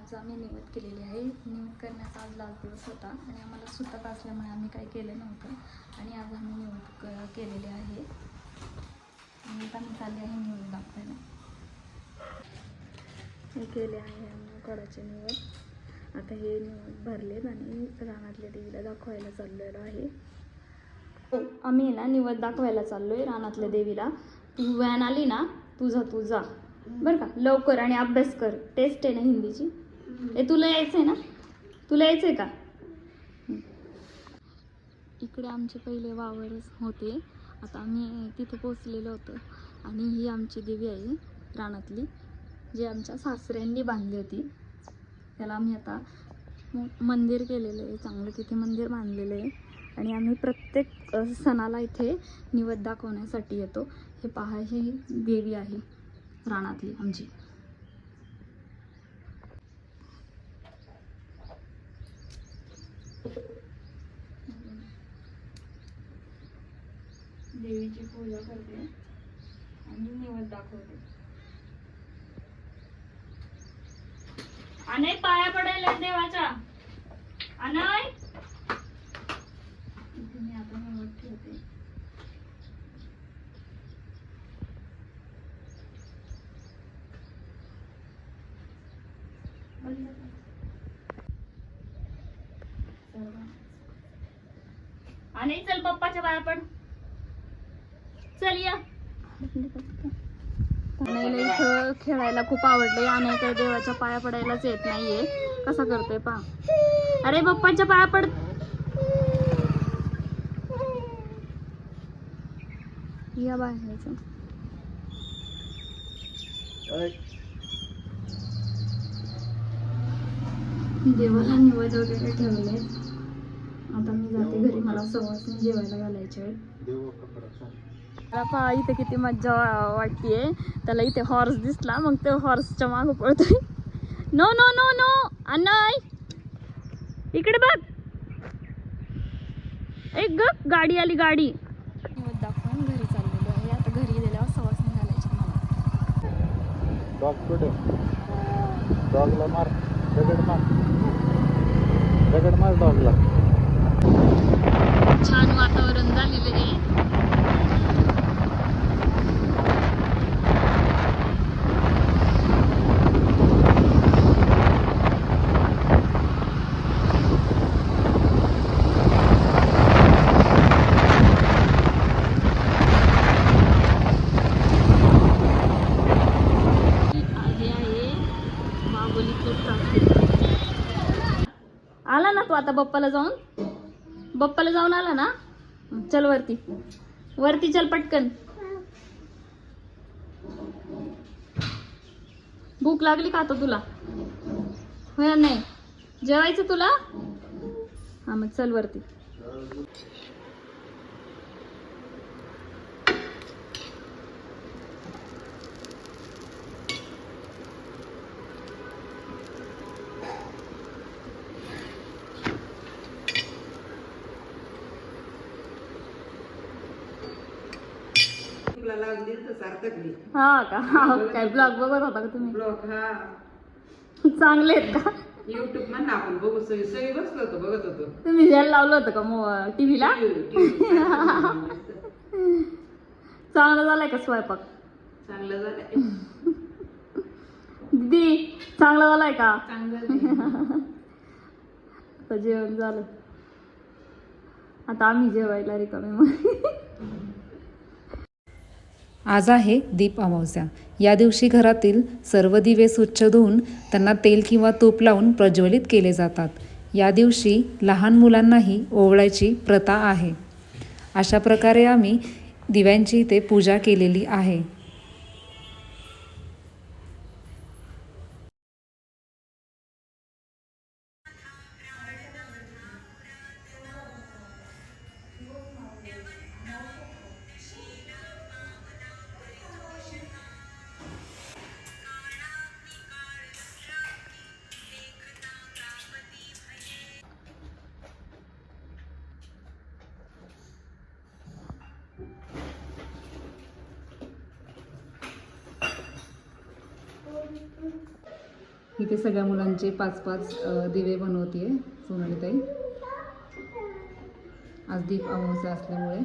आज आम्ही निवड केलेली आहे. निवड करण्याचा आज लास्ट दिवस होता आणि आम्हाला सुतक असल्यामुळे आम्ही काही केलं नव्हतं आणि आज आम्ही निवड क केलेली आहे. आणि आता चालले आहे निवड दाखवायला. हे केले आहे आम्ही कडाचे निवड. आता हे निवड भरलेत आणि रानातल्या देवीला दाखवायला चाललेलो आहे. हो, आम्ही ना निवड दाखवायला चाललोय रानातल्या देवीला. तू व्हॅन आली ना तुझा तुझा बरं का? लवकर आणि अभ्यास कर. टेस्ट आहे ना हिंदीची. ए तुला यायचं आहे ना? तुला यायचं आहे का? इकडे आमचे पहिले वावर होते. आता आम्ही तिथे पोचलेलो होतो. आणि ही आमची देवी आहे रानातली जी आमच्या सासऱ्यांनी बांधली होती. त्याला आम्ही आता मंदिर केलेलं आहे. चांगलं तिथे मंदिर बांधलेलं आहे. आणि आम्ही प्रत्येक सणाला इथे निवद दाखवण्यासाठी येतो. हे पहा ही देवी आहे रानातली आमची. देवीची पूजा करते आणि निवड दाखवते. अनय पाया पडेल देवाच्या. अनय इथे मी आता निवड ठेवते. आणि चल पप्पाच्या पाया पड. चल या. इथं खेळायला खूप आवडले आणि काही देवाच्या पाया पडायलाच येत नाहीये. कसा करतोय पा. अरे पप्पाच्या पाया पड. या बाहेरचं. देवाला निवड वगैरे ठेवले. आता मी जाते घरी मला सवासनी जेवायला घालायचे मला पहा इथे किती मज्जा वाटतीये. त्याला इथे हॉर्स दिसला मग ते हॉर्सच्या मागं पळतोय. No no no no Anay इकडे बघ. एक ग गाडी आली गाडी. दाखवून घरी चाललेलो आहे. आता घरी गेल्यावर सवासनी घालायचे मला. डॉग पुढे डॉगला मार. दगड मार. दगड मार डॉगला छान वातावरण झालेलं आहे हे आहे मागोलीचं ट्रॅफिक आला ना तू आता बप्पाला जाऊन? बप्पाला जाऊन आला ना? चल वरती. वरती चल पटकन. भूक लागली का आता तुला? होय नाही? जेवायचं तुला? हा मग चल वरती. तुला लागली तर सार्थकली हा का? हा, काय ब्लॉग बघत होता का तुम्ही? ब्लॉग हा. चांगले आहेत का? युट्यूब म्हणून आपण बघू सगळी सगळी बसलो होतो बघत होतो. तुम्ही जेल लावलं होतं का टीव्हीला? चांगला झालाय का स्वयंपाक? चांगलं झालं दीदी चांगला झालाय का? चांगलं आता जेवण झालं. आता आम्ही जेवायला रिकामे मग आज आहे दीप अमावस्या. या दिवशी घरातील सर्व दिवे स्वच्छ धुवून त्यांना तेल किंवा तूप लावून प्रज्वलित केले जातात. या दिवशी लहान मुलांनाही ओवळायची प्रथा आहे. अशा प्रकारे आम्ही दिव्यांची इथे पूजा केलेली आहे. इथे सगळ्या मुलांचे पाच पाच दिवे बनवते आहे सोनालीताई. आज दीप अमावस्या असल्यामुळे.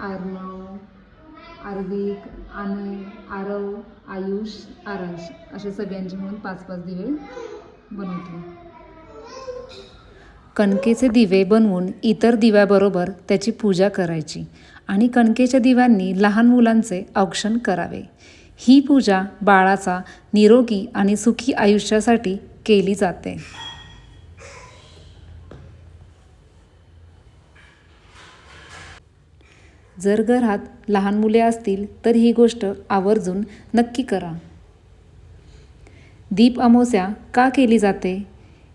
आर्नव आर्विक आनंद आरव आयुष आरांश असे सगळ्यांचे मिळून पाच पाच दिवे बनवते कणकेचे दिवे बनवून इतर दिव्याबरोबर त्याची पूजा करायची आणि कणकेच्या दिव्यांनी लहान मुलांचे औक्षण करावे. ही पूजा बाळाचा निरोगी आणि सुखी आयुष्यासाठी केली जाते. जर घरात लहान मुले असतील तर ही गोष्ट आवर्जून नक्की करा. दीप अमोस्या का केली जाते?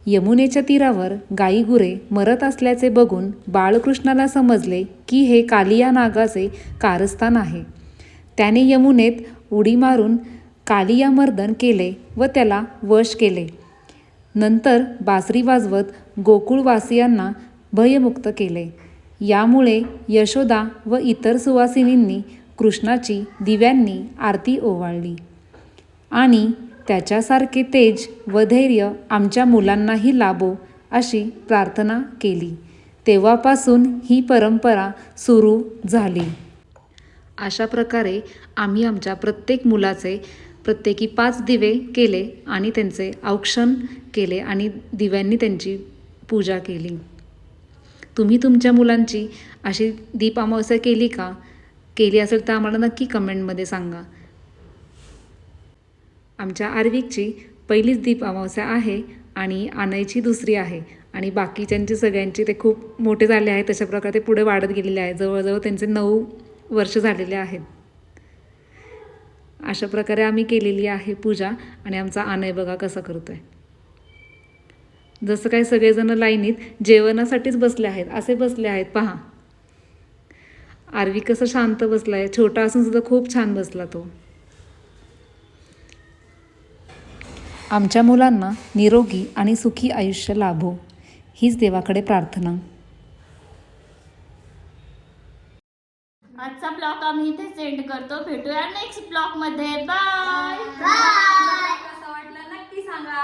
यमुनेच्या तीरावर गाई गुरे मरत असल्याचे बघून बाळकृष्णाला समजले की हे कालिया नागाचे कारस्थान आहे. त्याने यमुनेत उडी मारून कालिया मर्दन केले व त्याला वश केले. नंतर बासरी वाजवत गोकुळवासियांना भयमुक्त केले. यामुळे यशोदा व इतर सुवासिनींनी कृष्णाची दिव्यांनी आरती ओवाळली. आणि त्याच्यासारखे तेज व धैर्य आमच्या मुलांनाही लाभो अशी प्रार्थना केली. तेव्हापासून ही परंपरा सुरू झाली. अशा प्रकारे आम्ही आमच्या प्रत्येक मुलाचे प्रत्येकी पाच दिवे केले आणि त्यांचे औक्षण केले आणि दिव्यांनी त्यांची पूजा केली. तुम्ही तुमच्या मुलांची अशी दीप अमावस्या केली का? केली असेल तर आम्हाला नक्की कमेंटमध्ये सांगा. आमच्या आर्विकची पहिलीच दीप अमावस्या आहे आणि आनयची दुसरी आहे आणि बाकीच्यांची सगळ्यांची ते खूप मोठे झाले आहेत तशा प्रकारे ते पुढे वाढत गेलेले आहे जवळजवळ त्यांचे नऊ वर्ष झालेले आहेत. अशा प्रकारे आम्ही केलेली आहे पूजा आणि आमचा आनय बघा कसा आहे जसं काय सगळेजणं लाईनीत जेवणासाठीच बसले आहेत असे बसले आहेत पहा. आरवी कसं शांत बसला आहे छोटा असून सुद्धा खूप छान बसला तो. आमच्या मुलांना निरोगी आणि सुखी आयुष्य लाभो हीच देवाकडे प्रार्थना. आजचा ब्लॉग आम्ही इथे सेंड करतो. भेटूया नेक्स्ट ब्लॉगमध्ये. बाय कसा वाटला? नक्की सांगा.